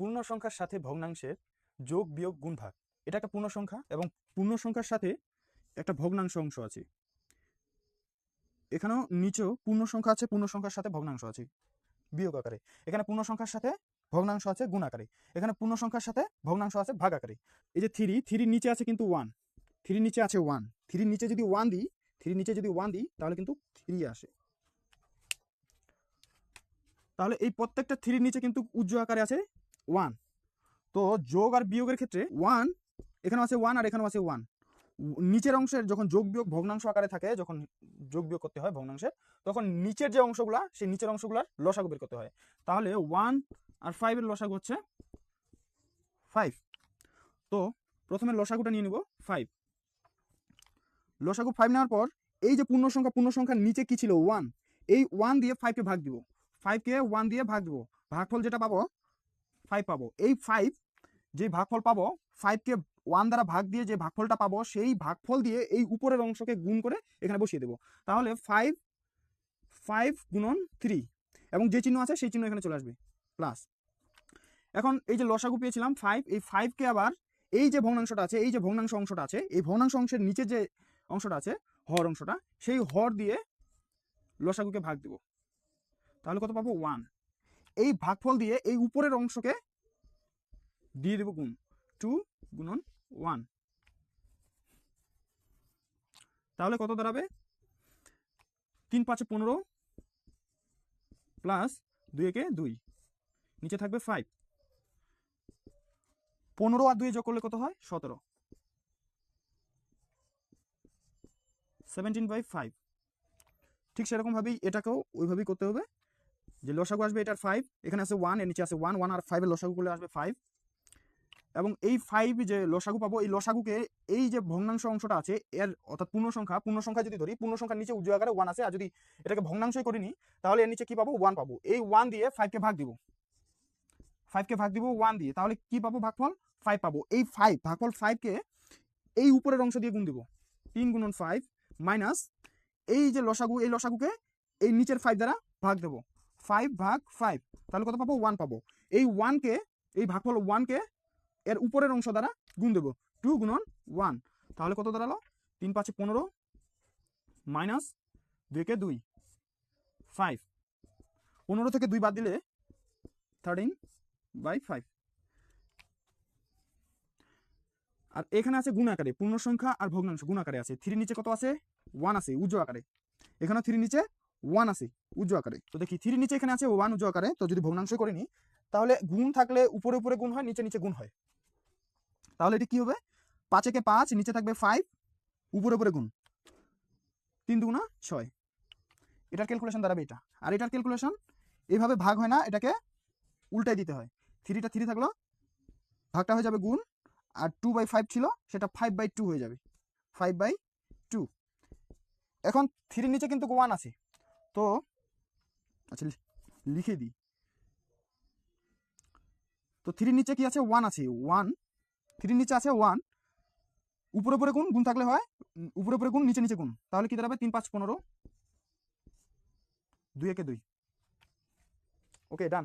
পূর্ণ সংখ্যার সাথে ভগ্নাংশের যোগ বিয়োগ গুণ ভাগ এটা একটা পূর্ণ সংখ্যা এবং পূর্ণ সংখ্যার সাথে একটা ভগ্নাংশ অংশ আছে। এখানেও নিচেও পূর্ণ সংখ্যা আছে পূর্ণ সংখ্যার সাথে ভগ্নাংশ আছে বিয়োগ আকারে। এখানে পূর্ণ সংখ্যার সাথে ভগ্নাংশ আছে গুণ আকারে। এখানে পূর্ণ সংখ্যার সাথে ভগ্নাংশ আছে ভাগ আকারে। এই যে থ্রি, থ্রির নিচে আছে কিন্তু ওয়ান। থ্রির নিচে আছে ওয়ান। থ্রির নিচে যদি ওয়ান দিই, থ্রির নিচে যদি ওয়ান দিই, তাহলে কিন্তু থ্রি আসে। তাহলে এই প্রত্যেকটা থ্রির নিচে কিন্তু উজ্জ্বল আকারে আছে ওয়ান তো যোগ আর বিয়োগের ক্ষেত্রে ওয়ান এখানেও আছে ওয়ান আর এখানেও আছে ওয়ান নিচের অংশের যখন যোগ বিয়োগ ভগ্নাংশ আকারে থাকে, যখন যোগ বিয়োগ করতে হয় ভগ্নাংশের, তখন নিচের যে অংশগুলা, সেই নিচের অংশগুলার লসাগু বের করতে হয়। তাহলে ওয়ান আর ফাইভের লসাগু হচ্ছে ফাইভ তো প্রথমে লসাগুটা নিয়ে নিব ফাইভ লসাগু ফাইভ নেওয়ার পর এই যে পূর্ণ সংখ্যা, পূর্ণ সংখ্যার নিচে কি ছিল? ওয়ান এই ওয়ান দিয়ে ফাইভকে ভাগ দিব। ফাইভকে ওয়ান দিয়ে ভাগ দিব। ভাগফল যেটা পাবো ফাইভ পাবো। এই ফাইভ যে ভাগফল পাবো ফাইভকে ওয়ান দ্বারা ভাগ দিয়ে যে ভাগফলটা পাবো, সেই ভাগফল দিয়ে এই উপরের অংশকে গুণ করে এখানে বসিয়ে দেবো। তাহলে ফাইভ ফাইভ গুণন থ্রি এবং যে চিহ্ন আছে সেই চিহ্ন এখানে চলে আসবে। প্লাস এখন এই যে লসাগু পেয়েছিলাম ফাইভ এই ফাইভকে আবার এই যে ভগ্নাংশটা আছে, এই যে ভগ্নাংশ অংশটা আছে, এই ভগ্নাংশ অংশের নিচে যে অংশটা আছে, হর অংশটা, সেই হর দিয়ে লসাগুকে ভাগ দেব। তাহলে কত পাবো? ওয়ান এই ভাগফল দিয়ে এই উপরের অংশকে দিয়ে দেবো গুণ টু গুণন ওয়ান। তাহলে কত দাঁড়াবে? তিন পাঁচে পনেরো প্লাস দুই একে দুই। নিচে থাকবে ফাইভ পনেরো আর দুই যোগ করলে কত হয়? সতেরো। সেভেন্টিন বাই ফাইভ ঠিক সেরকমভাবেই এটাকেও ওইভাবেই করতে হবে। যে লসাগু আসবে এটার ফাইভ এখানে আছে ওয়ানের নিচে আছে ওয়ান ওয়ান আর ফাইভের লসাগু করলে আসবে ফাইভ এবং এই ফাইভ যে লসাগু পাবো, এই লসাগুকে এই যে ভগ্নাংশ অংশটা আছে, এর অর্থাৎ পূর্ণ সংখ্যা পূর্ণ সংখ্যা যদি ধরি পূর্ণ সংখ্যার নিচে উজ্জ্বল আকারে ওয়ান আছে, আর যদি এটাকে ভগ্নাংশই করিনি, তাহলে এর নিচে কি পাবো? ওয়ান পাবো। এই ওয়ান দিয়ে ফাইভকে ভাগ দিব। ফাইভকে ভাগ দিব ওয়ান দিয়ে। তাহলে কি পাবো ভাগফল? ফাইভ পাবো। এই ফাইভ ভাগফল ফাইভকে এই উপরের অংশ দিয়ে গুণ দিব। তিন গুণন ফাইভ মাইনাস এই যে লসাগু, এই লসাগুকে এই নিচের ফাইভ দ্বারা ভাগ দেবো। ফাইভ ভাগ ফাইভ তাহলে কত পাবো? ওয়ান পাবো। এই ওয়ানকে এই ভাগফল ওয়ানকে এর উপরের অংশ দ্বারা গুণ দেবো। টু গুণন ওয়ান তাহলে কত দাঁড়াল? তিন পাঁচে পনেরো মাইনাস দুইকে দুই ফাইভ পনেরো থেকে দুই বাদ দিলে থার্টিন বাই ফাইভ আর এখানে আছে গুণ আকারে পূর্ণ সংখ্যা আর ভগ্নাংশ, গুণ আকারে আছে। থ্রি নিচে কত আছে? ওয়ান আছে উজ্জ্ব আকারে। এখানে থ্রি নিচে ওয়ান আছে, উজ্জ্বল আকারে। তো দেখি থ্রি নিচে এখানে আছে ওয়ান উজ্জ্বল আকারে। তো যদি ভগ্নাংশ করে নিই তাহলে গুণ থাকলে উপরে উপরে গুণ হয়, নিচে নিচে গুণ হয়। তাহলে এটি কি হবে? পাঁচ পাঁচেকে পাঁচ, নিচে থাকবে ফাইভ উপরে উপরে গুণ। তিন দুগুণা ছয়। এটার ক্যালকুলেশন দাঁড়াবে এটা। আর এটার ক্যালকুলেশন এইভাবে ভাগ হয় না, এটাকে উল্টাই দিতে হয়। থ্রিটা থ্রি থাকল, ভাগটা হয়ে যাবে গুণ। আর টু বাই ফাইভ ছিল, সেটা ফাইভ বাই টু হয়ে যাবে। ফাইভ বাই টু এখন থ্রির নিচে কিন্তু ওয়ান আছে। তো আচ্ছা লিখে দিই। তো থ্রির নিচে কি আছে? ওয়ান আছে। ওয়ান, থ্রির নিচে আছে ওয়ান। উপরে উপরে গুণ গুণ থাকলে হয় উপরে উপরে গুণ, নিচে নিচে গুণ। তাহলে কি দাঁড়াবে? তিন, পাঁচ, পনেরো। দুই, একে দুই। ওকে, ডান।